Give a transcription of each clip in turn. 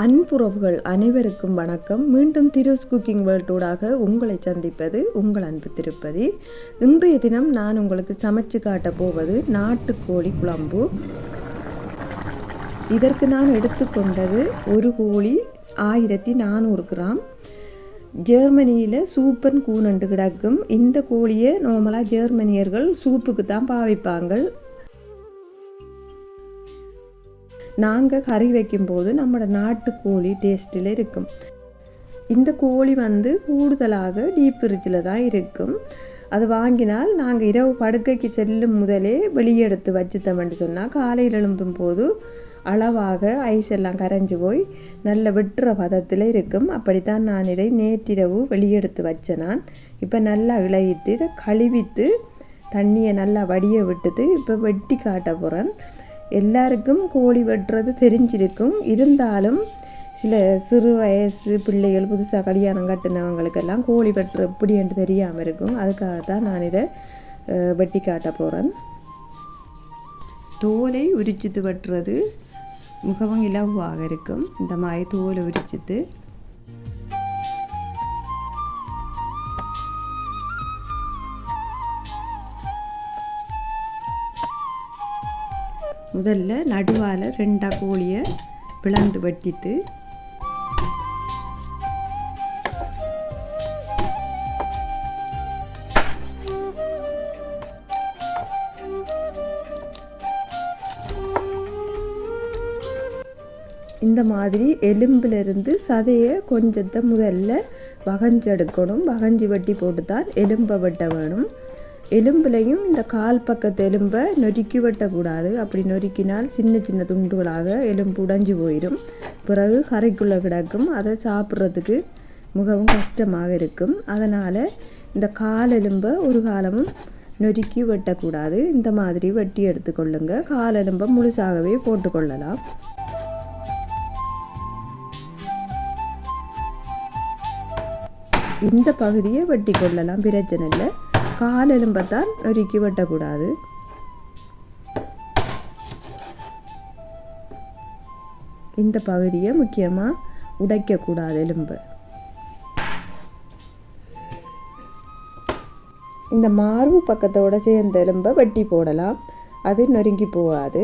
அன்புறவுகள் அனைவருக்கும் வணக்கம். மீண்டும் திருஸ் குக்கிங் வேர்ல்டோடாக உங்களை சந்திப்பது உங்கள் அன்பு திருப்பதி. இன்றைய தினம் நான் உங்களுக்கு சமைச்சு காட்ட போவது நாட்டுக்கோழி குழம்பு. இதற்கு நான் எடுத்துக்கொண்டது ஒரு கோழி ஆயிரத்தி நானூறு கிராம். ஜெர்மனியில் சூப்பன் கூனண்டு கிடக்கும். இந்த கோழியை நார்மலாக ஜெர்மனியர்கள் சூப்புக்கு தான் பாவிப்பாங்க. நாங்கள் கறி வைக்கும்போது நம்மளோட நாட்டுக்கோழி டேஸ்ட்டில் இருக்கும். இந்த கோழி வந்து கூடுதலாக டீப் ஃப்ரிட்ஜில் தான் இருக்கும். அது வாங்கினால் நாங்கள் இரவு படுக்கைக்கு செல்லும் முதலே வெளியே எடுத்து வச்சுத்தோம்னு சொன்னால் காலையில் எழும்பும் போது அளவாக ஐஸ் எல்லாம் கரைஞ்சி போய் நல்ல வெட்டுற பதத்தில் இருக்கும். அப்படித்தான் நான் இதை நேற்றிரவு வெளியெடுத்து வச்சேன் நான். இப்போ நல்லா இழையிட்டு இதை கழுவிட்டு தண்ணியை நல்லா வடிய விட்டுட்டு இப்போ வெட்டி காட்ட போகிறேன் எல்லாருக்கும் கோழி வெட்டுறது தெரிஞ்சிருக்கும். இருந்தாலும் சில சிறு வயசு பிள்ளைகள் புதுசாக கல்யாணம் கட்டினவங்களுக்கெல்லாம் கோழி வெட்டுற எப்படி என்று தெரியாமல் இருக்கும். அதுக்காக தான் நான் இதை வெட்டி காட்ட போகிறேன் தோலை உரிச்சிட்டு வெட்டுறது மிகவும் இலகுவாக இருக்கும். இந்த மாதிரி தோலை உரிச்சிட்டு முதல்ல நடுவால் ரெண்டா கோழியை பிளந்து வெட்டிட்டு இந்த மாதிரி எலும்பிலிருந்து சதையை கொஞ்சத்தை முதல்ல வகஞ்செடுக்கணும் வகஞ்சி வெட்டி போட்டு தான் எலும்பை வெட்ட வேணும். எலும்புலையும் இந்த கால் பக்கத்து எலும்பை நொறுக்கி வெட்டக்கூடாது. அப்படி நொறுக்கினால் சின்ன சின்ன துண்டுகளாக எலும்பு உடைஞ்சு போயிடும். பிறகு கரைக்குள்ளே கிடக்கும். அதை சாப்பிட்றதுக்கு மிகவும் கஷ்டமாக இருக்கும். அதனால் இந்த கால் எலும்பை ஒரு காலமும் நொறுக்கி வெட்டக்கூடாது. இந்த மாதிரி வெட்டி எடுத்துக்கொள்ளுங்க. கால் எலும்பை முழுசாகவே போட்டுக்கொள்ளலாம். இந்த பகுதியை வெட்டி கொள்ளலாம் பிரச்சனை இல்லை. கால் எலும்பை தான் நொறுக்கி வெட்டக்கூடாது இந்த பகுதியை முக்கியமாக உடைக்கக்கூடாது எலும்பை இந்த மார்பு பக்கத்தோட சேர்ந்த எலும்பை வெட்டி போடலாம் அது நொறுங்கி போகாது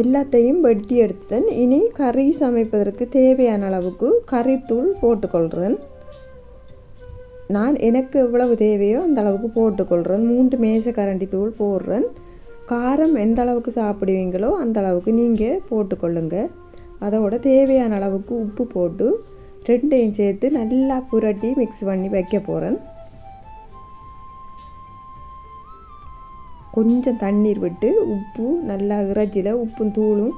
எல்லாத்தையும் வெட்டி எடுத்தேன் இனி கறி சமைப்பதற்கு தேவையான அளவுக்கு கறித்தூள் போட்டுக்கொள்கிறேன். நான் எனக்கு எவ்வளவு தேவையோ அந்த அளவுக்கு போட்டுக்கொள்கிறேன். மூன்று மேச கரண்டி தூள் போடுறேன். காரம் எந்த அளவுக்கு சாப்பிடுவீங்களோ அந்த அளவுக்கு நீங்கள் போட்டுக்கொள்ளுங்க. அதோட தேவையான அளவுக்கு உப்பு போட்டு ரெண்டையும் சேர்த்து நல்லா புரட்டி மிக்ஸ் பண்ணி வைக்க போகிறேன் கொஞ்சம் தண்ணீர் விட்டு உப்பு நல்லா இறைச்சியில் உப்பும் தூளும்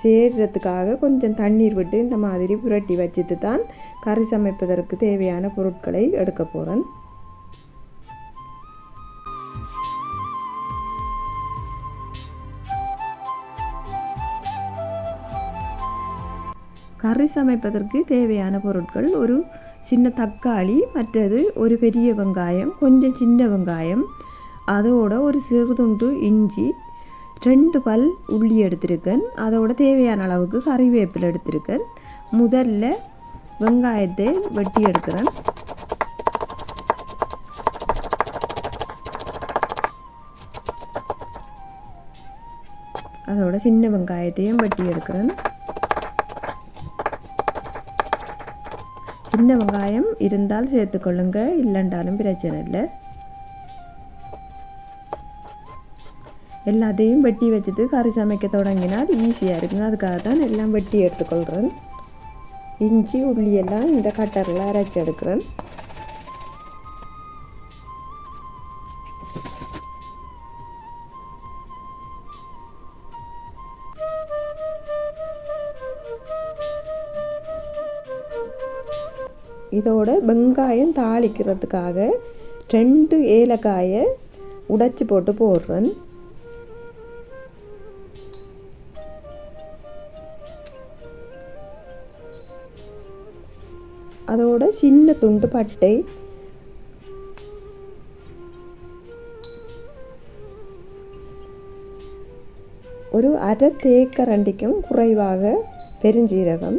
சேர்றதுக்காக கொஞ்சம் தண்ணீர் விட்டு இந்த மாதிரி புரட்டி வச்சுட்டு தான் கறி சமைப்பதற்கு தேவையான பொருட்களை எடுக்க போகிறேன் கறி சமைப்பதற்கு தேவையான பொருட்கள் ஒரு சின்ன தக்காளி மற்றது ஒரு பெரிய வெங்காயம் கொஞ்சம் சின்ன வெங்காயம் அதோட ஒரு சிறு துண்டு இஞ்சி ரெண்டு பல் உள்ளி எடுத்திருக்கேன். அதோட தேவையான அளவுக்கு கறிவேப்பிலை எடுத்திருக்கேன். முதல்ல வெங்காயத்தை வெட்டி எடுக்கிறேன். அதோட சின்ன வெங்காயத்தையும் வெட்டி எடுக்கிறேன். சின்ன வெங்காயம் இருந்தால் சேர்த்துக்கொள்ளுங்க இல்லைன்றாலும் பிரச்சனை இல்லை. எல்லாத்தையும் வெட்டி வச்சுட்டு கறி சமைக்க தொடங்கினால் ஈஸியாக இருக்குங்க. அதுக்காக தான் எல்லாம் வெட்டி எடுத்துக்கொள்கிறேன். இஞ்சி உள்ளியெல்லாம் இந்த கட்டரில் அரைச்சி எடுக்கிறேன். இதோட வெங்காயம் தாளிக்கிறதுக்காக ரெண்டு ஏலக்காயை உடைச்சி போட்டு போடுறேன். அதோட சின்ன துண்டு பட்டை. ஒரு அரை தேக்கரண்டிக்கும் குறைவாக பெருஞ்சீரகம்.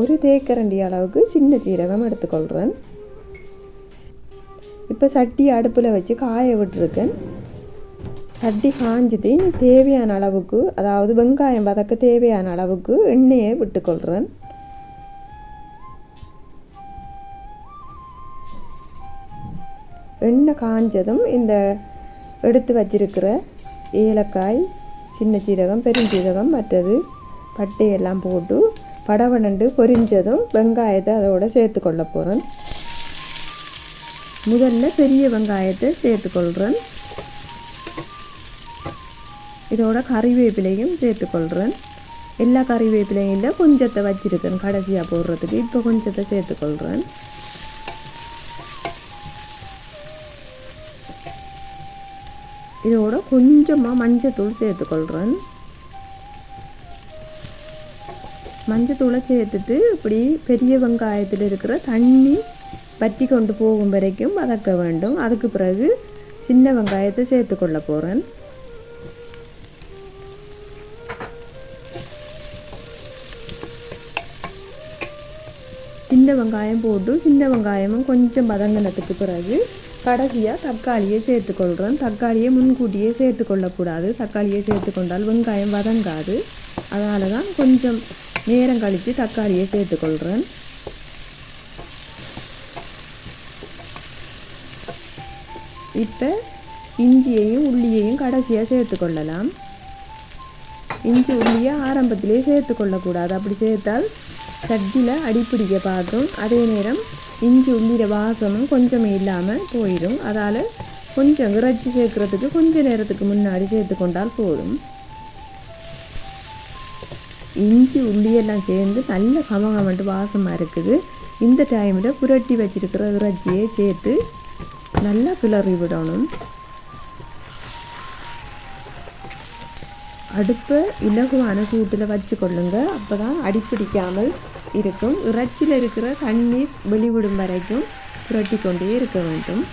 ஒரு தேக்கரண்டி அளவுக்கு சின்ன சீரகம் எடுத்துக்கொள்கிறேன் இப்போ சட்டி அடுப்பில் வச்சு காய விட்டுருக்கேன். சட்டி காஞ்சிட்டு தேவையான அளவுக்கு அதாவது வெங்காயம் வதக்க தேவையான அளவுக்கு எண்ணெயை விட்டுக்கொள்கிறேன் எண்ணெய் காஞ்சதும் இந்த எடுத்து வச்சிருக்கிற ஏலக்காய் சின்ன சீரகம் பெருஞ்சீரகம் மற்றது பட்டையெல்லாம் போட்டு படவனண்டு பொரிஞ்சதும் வெங்காயத்தை அதோட சேர்த்துக்கொள்ள போகிறேன் முதல்ல பெரிய வெங்காயத்தை சேர்த்துக்கொள்கிறேன் இதோட கறிவேப்பிலையும் சேர்த்துக்கொள்கிறேன் எல்லா கறிவேப்பிலையும் இல்லை கொஞ்சத்தை வச்சிருக்கேன். கடைசியாக போடுறதுக்கு இப்போ கொஞ்சத்தை சேர்த்துக்கொள்கிறேன் இதோட கொஞ்சமாக மஞ்சத்தூள் சேர்த்துக்கொள்கிறேன் மஞ்சத்தூளை சேர்த்துட்டு இப்படி பெரிய வெங்காயத்தில் இருக்கிற தண்ணி வற்றி கொண்டு போகும் வரைக்கும் வதக்க வேண்டும். அதுக்கு பிறகு சின்ன வெங்காயத்தை சேர்த்துக்கொள்ள போகிறேன் சின்ன வெங்காயம் போட்டு சின்ன வெங்காயமும் கொஞ்சம் பதங்கினத்துக்கு பிறகு கடைசியாக தக்காளியை சேர்த்துக்கொள்கிறேன் தக்காளியை முன்கூட்டியே சேர்த்துக்கொள்ளக்கூடாது. தக்காளியை சேர்த்துக்கொண்டால் வெங்காயம் வதங்காது. அதனால தான் கொஞ்சம் நேரம் கழித்து தக்காளியை சேர்த்துக்கொள்கிறேன் இப்போ இஞ்சியையும் உள்ளியையும் கடைசியாக சேர்த்துக்கொள்ளலாம். இஞ்சி உள்ளியை ஆரம்பத்திலே சேர்த்துக்கொள்ளக்கூடாது. அப்படி சேர்த்தால் சட்டியில் அடிப்பிடிக்க பார்க்கும். அதே நேரம் இஞ்சி உள்ளிட வாசமும் கொஞ்சமே இல்லாமல் போயிடும். அதால் கொஞ்சம் இறைச்சி சேர்க்குறதுக்கு கொஞ்சம் நேரத்துக்கு முன்னாடி சேர்த்து கொண்டால் போதும். இஞ்சி உள்ளியெல்லாம் சேர்ந்து நல்ல கமகமட்டு வாசமாக இருக்குது. இந்த டைமில் புரட்டி வச்சிருக்கிற இறைச்சியை சேர்த்து நல்லா கிளறி விடணும். அடுப்பை இலகுவான சூட்டில் வச்சு கொள்ளுங்க அப்போ தான் அடிப்பிடிக்காமல் இருக்கும். இறைச்சியில் இருக்கிற தண்ணீர் வெளிவிடும் வரைக்கும் புரட்டி கொண்டே இருக்க வேண்டும்.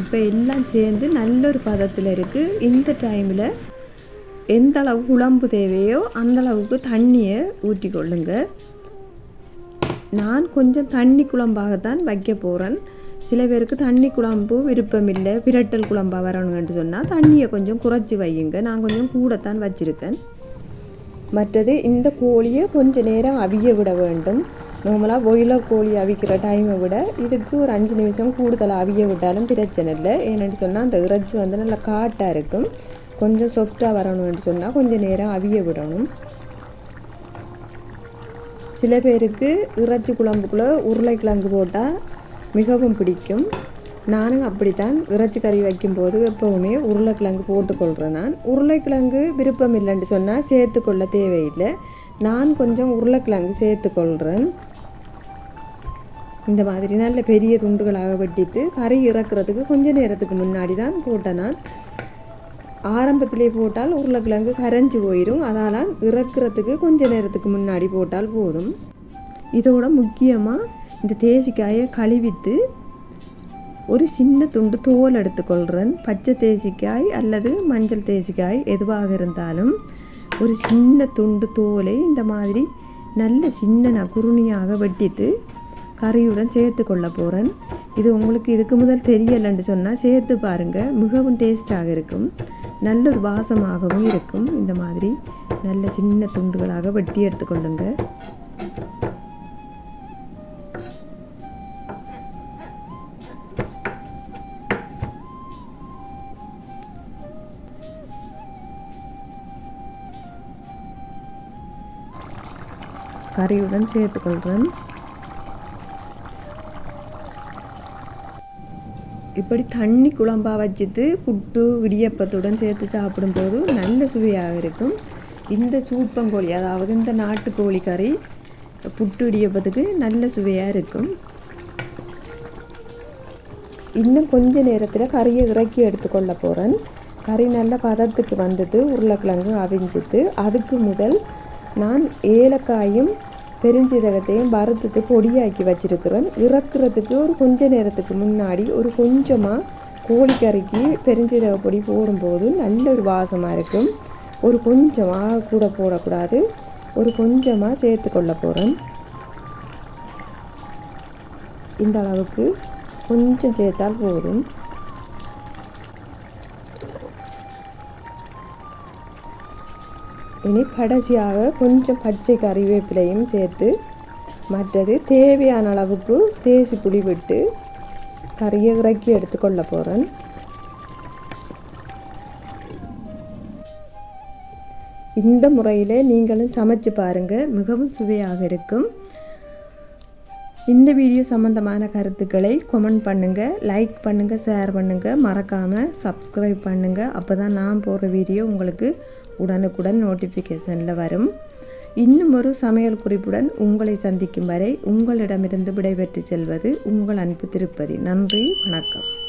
இப்போ எல்லாம் சேர்ந்து நல்ல ஒரு பதத்தில் இருக்குது இந்த டைமில் எந்த அளவு குழம்பு தேவையோ அந்த அளவுக்கு தண்ணியை ஊற்றி கொள்ளுங்க. நான் கொஞ்சம் தண்ணி குழம்பாகத்தான் வைக்க போகிறேன் சில பேருக்கு தண்ணி குழம்பு விருப்பம் இல்லை குழம்பாக வரணுங்கன்ட்டு சொன்னால் தண்ணியை கொஞ்சம் குறைச்சி வையுங்க. நான் கொஞ்சம் கூடத்தான் வச்சுருக்கேன். மற்றது இந்த கோழியை கொஞ்சம் நேரம் அவிய விட வேண்டும். நார்மலாக பொயிலர் கோழி அவிக்கிற டைமை விட இதுக்கு ஒரு அஞ்சு நிமிஷம் கூடுதலாக அவிய விட்டாலும் பிரச்சனை இல்லை. ஏன்னு சொன்னால் அந்த இறைச்சி வந்து நல்லா காட்டாக இருக்கும். கொஞ்சம் சாஃப்டாக வரணும்னு சொன்னால் கொஞ்சம் நேரம் அவிய விடணும். சில பேருக்கு இறைச்சி குழம்புக்குள்ளே உருளைக்கிழங்கு போட்டால் மிகவும் பிடிக்கும். நானும் அப்படித்தான் இறைச்சி கறி வைக்கும்போது எப்போவுமே உருளைக்கிழங்கு போட்டுக்கொள்கிறேன் நான். உருளைக்கிழங்கு விருப்பம் இல்லைன்னு சொன்னால் சேர்த்துக்கொள்ள தேவையில்லை. நான் கொஞ்சம் உருளைக்கிழங்கு சேர்த்துக்கொள்கிறேன் இந்த மாதிரி நல்ல பெரிய துண்டுகளாக வெட்டிட்டு கறி இறக்குறதுக்கு கொஞ்சம் நேரத்துக்கு முன்னாடி தான் போட்டேன் நான். ஆரம்பத்திலே போட்டால் உருளைக்கிழங்கு கரைஞ்சி போயிடும் அதனால் இறக்குறதுக்கு கொஞ்ச நேரத்துக்கு முன்னாடி போட்டால் போதும். இதோட முக்கியமாக இந்த தேசிக்காயை கழுவித்து ஒரு சின்ன துண்டு தோல் எடுத்துக்கொள்கிறேன் பச்சை தேசிக்காய் அல்லது மஞ்சள் தேசிக்காய் எதுவாக இருந்தாலும் ஒரு சின்ன துண்டு தோலை இந்த மாதிரி நல்ல சின்ன நான் குருணியாக வெட்டித்து கறியுடன் சேர்த்து கொள்ள போகிறேன் இது உங்களுக்கு இதுக்கு முதல் தெரியலைன்னு சொன்னால் சேர்த்து பாருங்கள் மிகவும் டேஸ்டாக இருக்கும். நல்ல வாசமாகவும் இருக்கும். இந்த மாதிரி நல்ல சின்ன துண்டுகளாக வெட்டி எடுத்துக்கொள்ளுங்க கறியுடன் சேர்த்துக்கொள்கிறேன் இப்படி தண்ணி குழம்பாக வச்சுட்டு புட்டு இடியப்பத்துடன் சேர்த்து சாப்பிடும்போது நல்ல சுவையாக இருக்கும். இந்த சூப்பங்கோழி அதாவது இந்த நாட்டுக்கோழி கறி புட்டு இடியப்பத்துக்கு நல்ல சுவையாக இருக்கும். இன்னும் கொஞ்ச நேரத்தில் கறியை இறக்கி எடுத்துக்கொள்ள போகிறேன் கறி நல்ல பதத்துக்கு வந்துட்டு உருளைக்கிழங்கு அவிஞ்சிட்டு அதுக்கு முதல் நான் ஏலக்காயும் பெருஞ்சீரகத்தையும் வறுத்துட்டு பொடியாக்கி வச்சுருக்கிறேன் இறக்குறதுக்கு ஒரு கொஞ்ச நேரத்துக்கு முன்னாடி ஒரு கொஞ்சமாக கோழிக்கறிக்கு பெருஞ்சீரக பொடி போடும்போது நல்ல ஒரு வாசமாக இருக்கும். ஒரு கொஞ்சமாக கூட போடக்கூடாது. ஒரு கொஞ்சமாக சேர்த்து கொள்ள போகிறேன் இந்த அளவுக்கு கொஞ்சம் சேர்த்தால் போதும். இனி கடைசியாக கொஞ்சம் பச்சை கறிவேப்பிலையும் சேர்த்து மற்றது தேவையான அளவுக்கு தேசி புளி விட்டு கறியை இறக்கி எடுத்துக்கொள்ள போகிறேன் இந்த முறையில் நீங்களும் சமைச்சு பாருங்கள் மிகவும் சுவையாக இருக்கும். இந்த வீடியோ சம்மந்தமான கருத்துக்களை கமெண்ட் பண்ணுங்கள் லைக் பண்ணுங்கள் ஷேர் பண்ணுங்கள் மறக்காமல் சப்ஸ்கிரைப் பண்ணுங்கள் அப்போ தான் நான் போடுற வீடியோ உங்களுக்கு உடனுக்குடன் நோட்டிஃபிகேஷனில் வரும். இன்னும் ஒரு சமையல் குறிப்புடன் உங்களை சந்திக்கும் வரை உங்களிடமிருந்து விடைபெற்று செல்வது உங்கள் அன்பு திருப்பதி. நன்றி வணக்கம்.